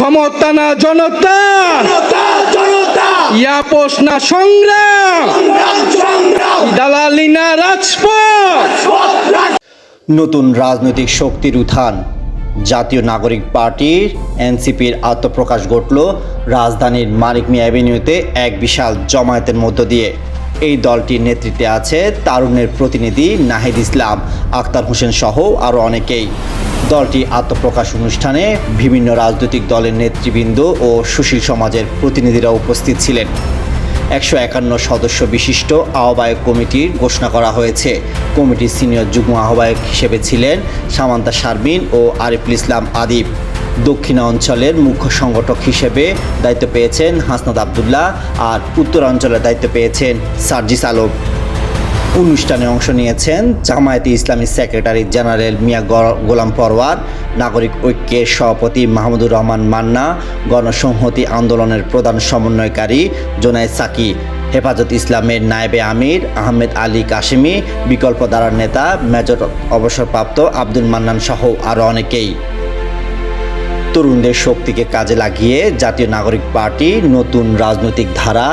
ক্ষমতা না জনতা ইয়াপোষ না সংগ্রাম দালালি না রাজপথ। নতুন রাজনৈতিক শক্তির উত্থান। জাতীয় নাগরিক পার্টির এনসিপির আত্মপ্রকাশ ঘটল রাজধানীর মানিক মিয়া অ্যাভিনিউতে এক বিশাল জমায়েতের মধ্য দিয়ে। এই দলটির নেতৃত্বে আছে তারুণের প্রতিনিধি নাহিদ ইসলাম আক্তার হোসেন সহ আরও অনেকেই। দলটি আত্মপ্রকাশ অনুষ্ঠানে বিভিন্ন রাজনৈতিক দলের নেতৃবৃন্দ ও সুশীল সমাজের প্রতিনিধিরা উপস্থিত ছিলেন। একশো একান্ন সদস্য বিশিষ্ট আহ্বায়ক কমিটির ঘোষণা করা হয়েছে। কমিটির সিনিয়র যুগ্ম আহ্বায়ক হিসেবে ছিলেন সামান্তা শারমিন ও আরিফুল ইসলাম আদিব। দক্ষিণাঞ্চলের মুখ্য সংগঠক হিসেবে দায়িত্ব পেয়েছেন হাসনাত আবদুল্লাহ আর উত্তরাঞ্চলের দায়িত্ব পেয়েছেন সার্জিস আলম। অনুষ্ঠানে অংশ নিয়েছেন জামায়াতে ইসলামী সেক্রেটারি জেনারেল মিয়া গোলাম পরওয়ার, নাগরিক ঐক্যের সভাপতি মাহমুদুর রহমান মান্না, গণসংহতি আন্দোলনের প্রধান সমন্বয়কারী জোনায়েদ সাকি, হেফাজত ইসলামের নায়েবে আমির আহমেদ আলী কাশিমি, বিকল্প দ্বারার নেতা মেজর অবসরপ্রাপ্ত আব্দুল মান্নান সহ আরও অনেকেই। তরুণদের শক্তিকে কাজে লাগিয়ে জাতীয় নাগরিক পার্টি নতুন রাজনৈতিক ধারা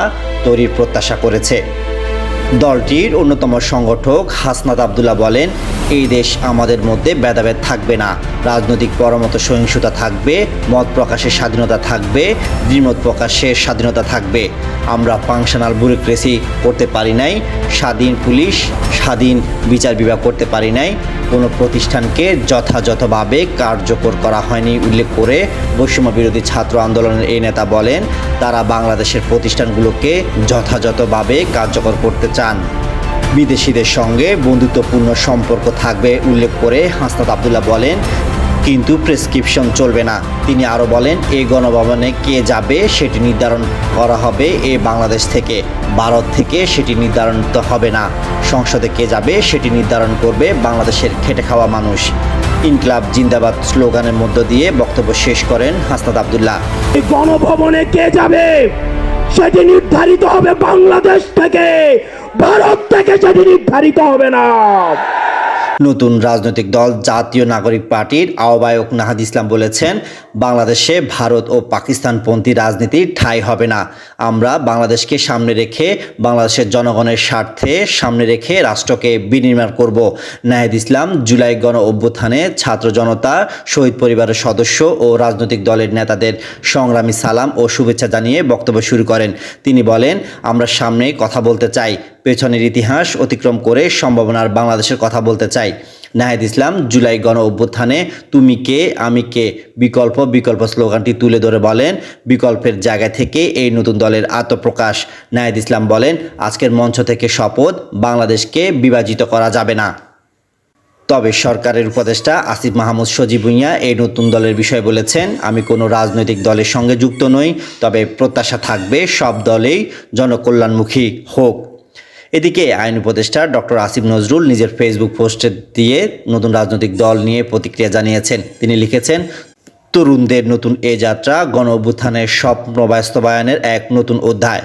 তৈরির প্রত্যাশা করেছে। দলটির অন্যতম সংগঠক হাসনাত আবদুল্লাহ বলেন, এই দেশ আমাদের মধ্যে ভেদাভেদ থাকবে না। রাজনৈতিক পরমত সহিংসতা থাকবে, মত প্রকাশের স্বাধীনতা থাকবে, দ্বিমত প্রকাশের স্বাধীনতা থাকবে। আমরা ফাংশনাল ব্যুরোক্রেসি করতে পারি নাই, স্বাধীন পুলিশ, স্বাধীন বিচার বিভাগ করতে পারি নাই। কোনো প্রতিষ্ঠানকে যথাযথভাবে কার্যকর করা হয়নি, উল্লেখ করে বৈষম্য বিরোধী ছাত্র আন্দোলনের এই নেতা বলেন, তারা বাংলাদেশের প্রতিষ্ঠানগুলোকে যথাযথভাবে কার্যকর করতে চান। বিদেশিদের সঙ্গে বন্ধুত্বপূর্ণ সম্পর্ক থাকবে উল্লেখ করে হাসনাত আবদুল্লাহ বলেন, কিন্তু প্রেসক্রিপশন চলবে না। তিনি আরও বলেন এই গণভবনে কে যাবে সেটি নির্ধারণ করা হবে এ বাংলাদেশ থেকে। ভারত থেকে সেটি নির্ধারণ তো হবে না। সংসদে কে যাবে সেটি নির্ধারণ করবে বাংলাদেশের খেটে খাওয়া মানুষ। ইনকলাব জিন্দাবাদ স্লোগানের মধ্য দিয়ে বক্তব্য শেষ করেন হাসনাত আবদুল্লাহ। গণভবনে কে যাবে সেটি নির্ধারিত হবে বাংলাদেশ থেকে। ভারত থেকে সেটি নির্ধারিত হবে না। নতুন রাজনৈতিক দল জাতীয় নাগরিক পার্টির আহ্বায়ক নাহাদ ইসলাম বলেছেন, বাংলাদেশে ভারত ও পাকিস্তানপন্থী রাজনীতির ঠাঁই হবে না। আমরা বাংলাদেশকে সামনে রেখে বাংলাদেশের জনগণের স্বার্থে সামনে রেখে রাষ্ট্রকে বিনির্মাণ করব। নাহিদ ইসলাম জুলাই গণ অভ্যুত্থানে ছাত্র জনতা, শহীদ পরিবারের সদস্য ও রাজনৈতিক দলের নেতাদের সংগ্রামী সালাম ও শুভেচ্ছা জানিয়ে বক্তব্য শুরু করেন। তিনি বলেন, আমরা সামনে কথা বলতে চাই, পেছনের ইতিহাস অতিক্রম করে সম্ভাবনার বাংলাদেশের কথা বলতে চাই। নাহিদ ইসলাম, জুলাই গণ অভ্যুত্থানে তুমি কে, আমি কে? বিকল্প বিকল্প স্লোগানটি তুলে ধরে বলেন, বিকল্পের জায়গা থেকে এই নতুন দলের আত্মপ্রকাশ। নাহিদ ইসলাম বলেন, আজকের মঞ্চ থেকে শপথ, বাংলাদেশকে বিভাজিত করা যাবে না। তবে সরকারের উপদেষ্টা আসিফ মাহমুদ সজীব ভুঁইয়া এই নতুন দলের বিষয়ে বলেছেন, আমি কোনো রাজনৈতিক দলের সঙ্গে যুক্ত নই, তবে প্রত্যাশা থাকবে সব দলেই জনকল্যাণমুখী হোক। এদিকে আইন উপদেষ্টা ডক্টর আসিফ নজরুল নিজের ফেসবুক পোস্টে দিয়ে নতুন রাজনৈতিক দল নিয়ে প্রতিক্রিয়া জানিয়েছেন। তিনি লিখেছেন, তরুণদের নতুন এ যাত্রা গণ অভ্যুত্থানের স্বপ্ন বাস্তবায়নের এক নতুন অধ্যায়।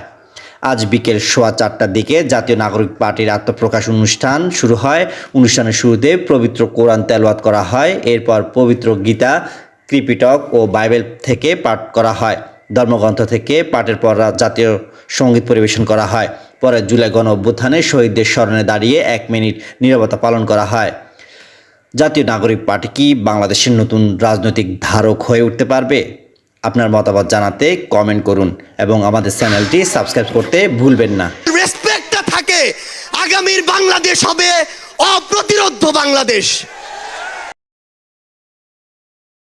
আজ বিকেল সোয়া চারটার দিকে জাতীয় নাগরিক পার্টির আত্মপ্রকাশ অনুষ্ঠান শুরু হয়। অনুষ্ঠানের শুরুতে পবিত্র কোরআন তেলাওয়াত করা হয়। এরপর পবিত্র গীতা, ত্রিপিটক ও বাইবেল থেকে পাঠ করা হয়। ধর্মগ্রন্থ থেকে পাঠের পর জাতীয় সংগীত পরিবেশন করা হয়। পরে জুলাই গণ অভ্যুত্থানে শহীদদের স্মরণে দাঁড়িয়ে এক মিনিট নীরবতা পালন করা হয়। জাতীয় নাগরিক পার্টি কি বাংলাদেশের নতুন রাজনৈতিক ধারক হয়ে উঠতে পারবে? আপনার মতামত জানাতে কমেন্ট করুন এবং আমাদের চ্যানেলটি সাবস্ক্রাইব করতে ভুলবেন না। রেসপেক্টটা থাকে। আগামীর বাংলাদেশ হবে অপ্রতিরোধ্য বাংলাদেশ।